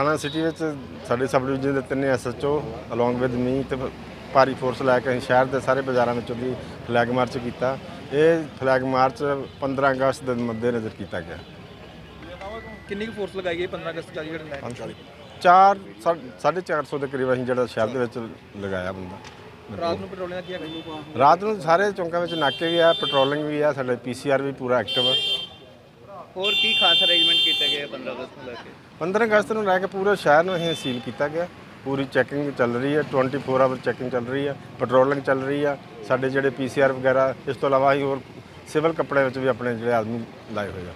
ਥਾਣਾ ਸਿਟੀ ਵਿੱਚ ਸਾਡੇ ਸਬ ਡਿਵੀਜ਼ਨ ਦੇ ਤਿੰਨੇ ਐਸਐਚਓ ਅਲੋਂਗ ਵਿਦ ਮੀ ਤੇ ਭਾਰੀ ਫੋਰਸ ਲੈ ਕੇ ਅਸੀਂ ਸ਼ਹਿਰ ਦੇ ਸਾਰੇ ਬਾਜ਼ਾਰਾਂ ਵਿੱਚੋਂ ਦੀ ਫਲੈਗ ਮਾਰਚ ਕੀਤਾ। ਇਹ ਫਲੈਗ ਮਾਰਚ 15 ਅਗਸਤ ਦੇ ਮੱਦੇਨਜ਼ਰ ਕੀਤਾ ਗਿਆ। ਕਿੰਨੀ ਕੁ ਫੋਰਸ ਲਗਾਈ ਗਈ 15 ਅਗਸਤ ਚਾਲੀ ਜਿਹੜੇ ਲੈ ਕੇ? 4 450 ਦੇ ਕਰੀਬ ਅਸੀਂ ਜਿਹੜਾ ਸ਼ਹਿਰ ਦੇ ਵਿੱਚ ਲਗਾਇਆ ਬੰਦਾ। ਰਾਤ ਨੂੰ ਪੈਟਰੋਲਿੰਗ ਦਾ ਕੀ ਰਾਤ ਨੂੰ ਸਾਰੇ ਚੌਂਕਾਂ ਵਿੱਚ ਨਾਕੇ ਵੀ ਆ ਪੈਟਰੋਲਿੰਗ ਵੀ ਆ ਸਾਡੇ ਪੀਸੀਆਰ ਵੀ ਪੂਰਾ ਐਕਟਿਵ ਆ। ਹੋਰ ਕੀ ਖਾਸ ਅਰੇਂਜਮੈਂਟ ਕੀਤੇ ਗਏ ਆ 15 ਅਗਸਤ ਨੂੰ ਲੈ ਕੇ? 15 ਅਗਸਤ ਨੂੰ ਲੈ ਕੇ ਪੂਰੇ ਸ਼ਹਿਰ ਨੂੰ ਅਸੀਂ ਸੀਲ ਕੀਤਾ ਗਿਆ। ਪੂਰੀ ਚੈਕਿੰਗ ਚੱਲ ਰਹੀ ਹੈ 24 ਆਵਰ ਚੈਕਿੰਗ ਚੱਲ ਰਹੀ ਹੈ ਪੈਟਰੋਲਿੰਗ ਚੱਲ ਰਹੀ ਆ ਸਾਡੇ ਜਿਹੜੇ ਪੀਸੀਆਰ ਵਗੈਰਾ ਇਸ ਤੋਂ ਇਲਾਵਾ ਅਸੀਂ ਹੋਰ ਸਿਵਲ ਕੱਪੜੇ ਵਿੱਚ ਵੀ ਆਪਣੇ ਜਿਹੜੇ ਆਦਮੀ ਲਾਏ ਹੋਏ ਆ।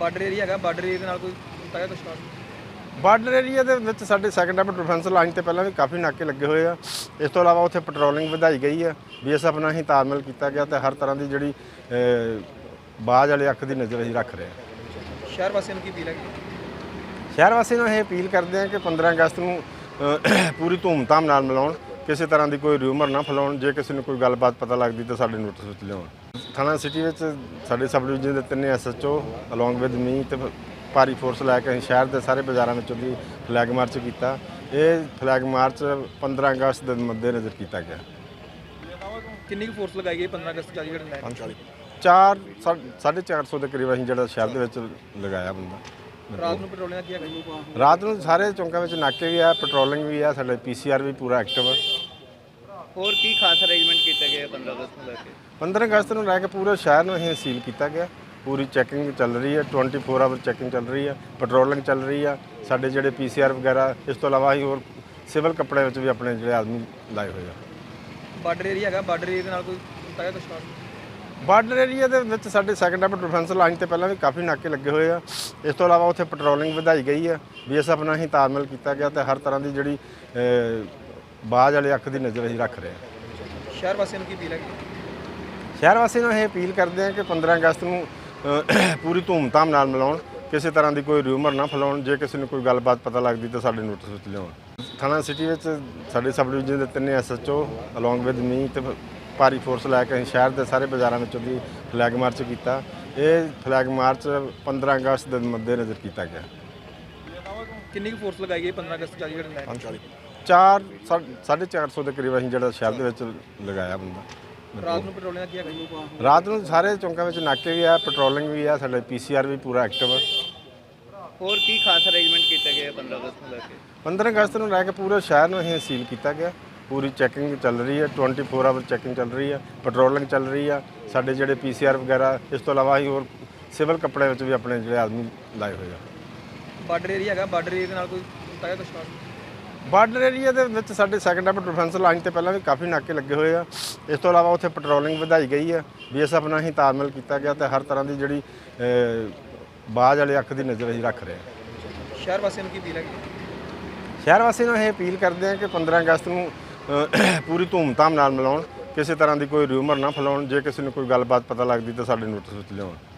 ਬਾਰਡਰ ਏਰੀਆ ਹੈਗਾ ਬਾਰਡਰ ਏਰੀਆ ਦੇ ਨਾਲ ਕੋਈ ਹੈ ਕੁਛ ਖਾਸ? ਬਾਰਡਰ ਏਰੀਆ ਦੇ ਵਿੱਚ ਸਾਡੇ ਸੈਕੰਡ ਅਪ ਡਿਫੈਂਸ ਲਾਈਨ ਤੇ ਪਹਿਲਾਂ ਵੀ ਕਾਫੀ ਨਾਕੇ ਲੱਗੇ ਹੋਏ ਆ। ਇਸ ਤੋਂ ਇਲਾਵਾ ਉੱਥੇ ਪੈਟਰੋਲਿੰਗ ਵਧਾਈ ਗਈ ਹੈ। ਬੀਐਸਐਫ ਨਾਲ ਹੀ ਤਾਲਮੇਲ ਕੀਤਾ ਗਿਆ ਤੇ ਹਰ ਤਰ੍ਹਾਂ ਦੀ ਜਿਹੜੀ ਬਾਜ਼ ਵਾਲੇ ਅੱਖ ਦੀ ਨਜ਼ਰ ਅਸੀਂ ਰੱਖ ਰਹੇ ਹਾਂ। ਸ਼ਹਿਰ ਵਾਸੀਆਂ ਨੂੰ ਕੀ ਅਪੀਲ ਹੈਗੀ? ਸ਼ਹਿਰ ਵਾਸੀਆਂ ਨੂੰ ਇਹ ਅਪੀਲ ਕਰਦੇ ਹਾਂ ਕਿ 15 ਅਗਸਤ ਨੂੰ ਅ, ਪੂਰੀ ਧੂਮਧਾਮ ਨਾਲ ਮਨਾਉਣ ਕਿਸੇ ਤਰ੍ਹਾਂ ਦੀ ਕੋਈ ਰਿਊਮਰ ਨਾ ਫੈਲਾਉਣ ਜੇ ਕਿਸੇ ਨੂੰ ਕੋਈ ਗੱਲਬਾਤ ਪਤਾ ਲੱਗਦੀ ਤਾਂ ਸਾਡੇ ਨੋਟਿਸ ਵਿੱਚ ਲਿਆਉਣ। ਥਾਣਾ ਸਿਟੀ ਵਿੱਚ ਸਾਡੇ ਸਬ ਡਿਵੀਜ਼ਨ ਦੇ ਤਿੰਨੇ ਐਸਐਚਓ ਅਲੋਂਗ ਵਿਦ ਮੀ ਤੇ ਭਾਰੀ ਫੋਰਸ ਲੈ ਕੇ ਅਸੀਂ ਸ਼ਹਿਰ ਦੇ ਸਾਰੇ ਬਾਜ਼ਾਰਾਂ ਵਿੱਚੋਂ ਦੀ ਫਲੈਗ ਮਾਰਚ ਕੀਤਾ। ਇਹ ਫਲੈਗ ਮਾਰਚ 15 ਅਗਸਤ ਦੇ ਮੱਦੇਨਜ਼ਰ ਕੀਤਾ ਗਿਆ। ਕਿੰਨੀ ਕੁ ਫੋਰਸ ਲਗਾਈ ਗਈ 15 ਅਗਸਤ ਚਾਲੀ ਜਿਹੜੇ ਲੈ ਕੇ? 4 450 ਦੇ ਕਰੀਬ ਅਸੀਂ ਜਿਹੜਾ ਸ਼ਹਿਰ ਦੇ ਵਿੱਚ ਲਗਾਇਆ ਬੰਦਾ। ਰਾਤ ਨੂੰ ਪੈਟਰੋਲਿੰਗ ਕੀ ਹੈਗਾ ਰਾਤ ਨੂੰ ਸਾਰੇ ਚੌਂਕਾਂ ਵਿੱਚ ਨਾਕੇ ਵੀ ਆ ਪੈਟਰੋਲਿੰਗ ਵੀ ਆ ਸਾਡੇ ਪੀਸੀਆਰ ਵੀ ਪੂਰਾ ਐਕਟਿਵ ਆ। ਹੋਰ ਕੀ ਖਾਸ ਅਰੇਂਜਮੈਂਟ ਕੀਤੇ ਗਏ ਆ 15 ਅਗਸਤ ਨੂੰ ਲੈ ਕੇ? 15 ਅਗਸਤ ਨੂੰ ਲੈ ਕੇ ਪੂਰੇ ਸ਼ਹਿਰ ਨੂੰ ਅਸੀਂ ਸੀਲ ਕੀਤਾ ਗਿਆ। ਪੂਰੀ ਚੈਕਿੰਗ ਚੱਲ ਰਹੀ ਹੈ 24 ਆਵਰ ਚੈਕਿੰਗ ਚੱਲ ਰਹੀ ਹੈ ਪੈਟਰੋਲਿੰਗ ਚੱਲ ਰਹੀ ਆ। ਸਾਡੇ ਜਿਹੜੇ ਪੀਸੀਆਰ ਵਗੈਰਾ ਇਸ ਤੋਂ ਇਲਾਵਾ ਅਸੀਂ ਹੋਰ ਸਿਵਲ ਕੱਪੜੇ ਵਿੱਚ ਵੀ ਆਪਣੇ ਜਿਹੜੇ ਆਦਮੀ ਲਾਏ ਹੋਏ ਆ। ਬਾਰਡਰ ਏਰੀਆ ਹੈਗਾ ਬਾਰਡਰ ਏਰੀਆ ਦੇ ਨਾਲ ਕੋਈ ਹੁੰਦਾ ਹੈ ਖਾਸ? ਬਾਰਡਰ ਏਰੀਆ ਦੇ ਵਿੱਚ ਸਾਡੇ ਸੈਕੰਡ ਅਪ ਡਿਫੈਂਸ ਲਾਈਨ ਤੇ ਪਹਿਲਾਂ ਵੀ ਕਾਫੀ ਨਾਕੇ ਲੱਗੇ ਹੋਏ ਆ। ਇਸ ਤੋਂ ਇਲਾਵਾ ਉੱਥੇ ਪੈਟਰੋਲਿੰਗ ਵਧਾਈ ਗਈ ਹੈ ਬੀਐਸਐਫ ਨਾਲ ਹੀ ਤਾਲਮੇਲ ਕੀਤਾ ਗਿਆ ਤੇ ਹਰ ਤਰ੍ਹਾਂ ਦੀ ਜਿਹੜੀ ਬਾਜ਼ ਵਾਲੇ ਅੱਖ ਦੀ ਨਜ਼ਰ ਅਸੀਂ ਰੱਖ ਰਹੇ ਹਾਂ ਸ਼ਹਿਰ ਵਾਸੀਆਂ ਨੂੰ ਕੀ ਅਪੀਲ ਹੈਗੀ? ਸ਼ਹਿਰ ਵਾਸੀਆਂ ਨੂੰ ਇਹ ਅਪੀਲ ਕਰਦੇ ਹਾਂ ਕਿ 15 ਅਗਸਤ ਨੂੰ ਪੂਰੀ ਧੂਮਧਾਮ ਨਾਲ ਮਨਾਉਣ। ਕਿਸੇ ਤਰ੍ਹਾਂ ਦੀ ਕੋਈ ਰਿਊਮਰ ਨਾ ਫੈਲਾਉਣ। ਜੇ ਕਿਸੇ ਨੂੰ ਕੋਈ ਗੱਲਬਾਤ ਪਤਾ ਲੱਗਦੀ ਤਾਂ ਸਾਡੇ ਨੋਟਿਸ ਵਿੱਚ ਲਿਆਉਣ। ਥਾਣਾ ਸਿਟੀ ਵਿੱਚ ਸਾਡੇ ਸਬ ਡਿਵੀਜ਼ਨ ਦੇ ਤਿੰਨੇ ਐਸਐਚਓ ਅਲੋਂਗ ਵਿਦ ਮੀ ਤੇ ਭਾਰੀ ਫੋਰਸ ਲੈ ਕੇ ਅਸੀਂ ਸ਼ਹਿਰ ਦੇ ਸਾਰੇ ਬਾਜ਼ਾਰਾਂ ਵਿੱਚੋਂ ਦੀ ਫਲੈਗ ਮਾਰਚ ਕੀਤਾ। ਇਹ ਫਲੈਗ ਮਾਰਚ 15 ਅਗਸਤ ਦੇ ਮੱਦੇਨਜ਼ਰ ਕੀਤਾ ਗਿਆ। ਕਿੰਨੀ ਕੁ ਫੋਰਸ ਲਗਾਈ ਗਈ 15 ਅਗਸਤ ਜਿਹੜੇ ਲੈ ਕੇ? 4 450 ਦੇ ਕਰੀਬ ਅਸੀਂ ਜਿਹੜਾ ਸ਼ਹਿਰ ਦੇ ਵਿੱਚ ਲਗਾਇਆ ਬੰਦਾ। ਰਾਤ ਨੂੰ ਪੈਟਰੋਲਿੰਗ ਦਾ ਕੀ ਹੈਗਾ ਰਾਤ ਨੂੰ ਸਾਰੇ ਚੌਂਕਾਂ ਵਿੱਚ ਨਾਕੇ ਵੀ ਆ ਪੈਟਰੋਲਿੰਗ ਵੀ ਆ ਸਾਡੇ ਪੀਸੀਆਰ ਵੀ ਪੂਰਾ ਐਕਟਿਵ ਆ। ਹੋਰ ਕੀ ਖਾਸ ਅਰੇਂਜਮੈਂਟ ਕੀਤੇ ਗਏ ਆ 15 ਅਗਸਤ ਨੂੰ ਲੈ ਕੇ? 15 ਅਗਸਤ ਨੂੰ ਲੈ ਕੇ ਪੂਰੇ ਸ਼ਹਿਰ ਨੂੰ ਅਸੀਂ ਸੀਲ ਕੀਤਾ ਗਿਆ। ਪੂਰੀ ਚੈਕਿੰਗ ਚੱਲ ਰਹੀ ਹੈ 24 ਆਵਰ ਚੈਕਿੰਗ ਚੱਲ ਰਹੀ ਹੈ ਪੈਟਰੋਲਿੰਗ ਚੱਲ ਰਹੀ ਆ ਸਾਡੇ ਜਿਹੜੇ ਪੀਸੀਆਰ ਵਗੈਰਾ ਇਸ ਤੋਂ ਇਲਾਵਾ ਅਸੀਂ ਹੋਰ ਸਿਵਲ ਕੱਪੜੇ ਵਿੱਚ ਵੀ ਆਪਣੇ ਜਿਹੜੇ ਆਦਮੀ ਲਾਏ ਹੋਏ ਆ। ਬਾਰਡਰ ਏਰੀਆ ਹੈਗਾ ਬਾਰਡਰ ਏਰੀਆ ਦੇ ਨਾਲ ਕੋਈ ਹੈ ਕੁਛ ਬਾਰਡਰ ਏਰੀਆ ਦੇ ਵਿੱਚ ਸਾਡੇ ਸੈਕੰਡ ਅਪ ਡਿਫੈਂਸ ਲਾਈਨ ਤੇ ਪਹਿਲਾਂ ਵੀ ਕਾਫੀ ਨਾਕੇ ਲੱਗੇ ਹੋਏ ਆ। ਇਸ ਤੋਂ ਇਲਾਵਾ ਉੱਥੇ ਪੈਟਰੋਲਿੰਗ ਵਧਾਈ ਗਈ ਹੈ। ਬੀਐਸਐਫ ਨਾਲ ਹੀ ਤਾਲਮੇਲ ਕੀਤਾ ਗਿਆ ਤੇ ਹਰ ਤਰ੍ਹਾਂ ਦੀ ਜਿਹੜੀ ਬਾਜ਼ ਵਾਲੇ ਅੱਖ ਦੀ ਨਜ਼ਰ ਅਸੀਂ ਰੱਖ ਰਹੇ ਹਾਂ। ਸ਼ਹਿਰ ਵਾਸੀਆਂ ਨੂੰ ਕੀ ਅਪੀਲ ਹੈਗੀ? ਸ਼ਹਿਰ ਵਾਸੀਆਂ ਨੂੰ ਇਹ ਅਪੀਲ ਕਰਦੇ ਹਾਂ ਕਿ 15 ਅਗਸਤ ਨੂੰ ਪੂਰੀ ਧੂਮਧਾਮ ਨਾਲ ਮਿਲਾਉਣ ਕਿਸੇ ਤਰ੍ਹਾਂ ਦੀ ਕੋਈ ਰਿਊਮਰ ਨਾ ਫੈਲਾਉਣ। ਜੇ ਕਿਸੇ ਨੂੰ ਕੋਈ ਗੱਲਬਾਤ ਪਤਾ ਲੱਗਦੀ ਤਾਂ ਸਾਡੇ ਨੋਟਿਸ ਵਿੱਚ ਲਿਆਉਣ।